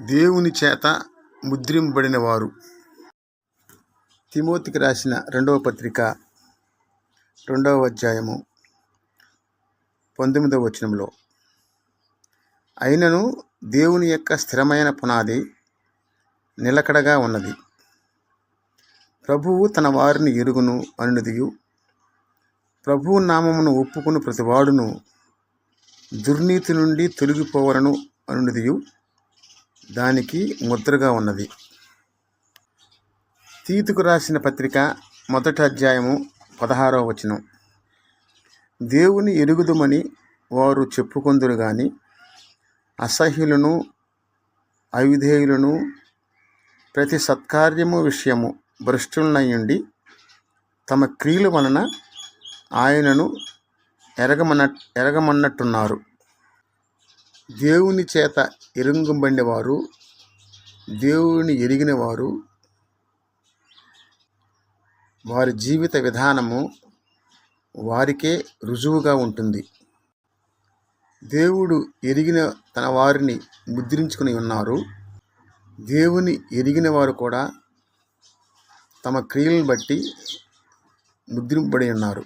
దేవుని చేత ముద్రింపబడిన వారు తిమోతికి రాసిన రెండవ పత్రిక రెండవ అధ్యాయము పంతొమ్మిదవ వచనంలో అయినను దేవుని యొక్క స్థిరమైన పునాది నిలకడగా ఉన్నది. ప్రభువు తన వారిని ఎరుగును అనునదియు. ప్రభువు నామమును ఒప్పుకుని ప్రతివాడును దుర్నీతి నుండి తొలగిపోవలను అనునదియు. దానికి ముద్రగా ఉన్నది. తీతుకు రాసిన పత్రిక మొదటి అధ్యాయము పదహారవ వచనం. దేవుని ఎరుగుదుమని వారు చెప్పుకొందురు గాని అసహ్యులను అవిధేయులను ప్రతి సత్కార్యము విషయము భ్రష్టులనయ్యుండి తమ క్రియల వలన ఆయనను ఎరగమన ఎరగమన్నట్టున్నారు. దేవుని చేత ఎరుంగబడిన వారు దేవుని ఎరిగినవారు వారి జీవిత విధానము వారికే రుజువుగా ఉంటుంది. దేవుడు ఎరిగిన తన వారిని ముద్రించుకుని ఉన్నారు. దేవుని ఎరిగిన వారు కూడా తమ క్రియలను బట్టి ముద్రింపబడి ఉన్నారు.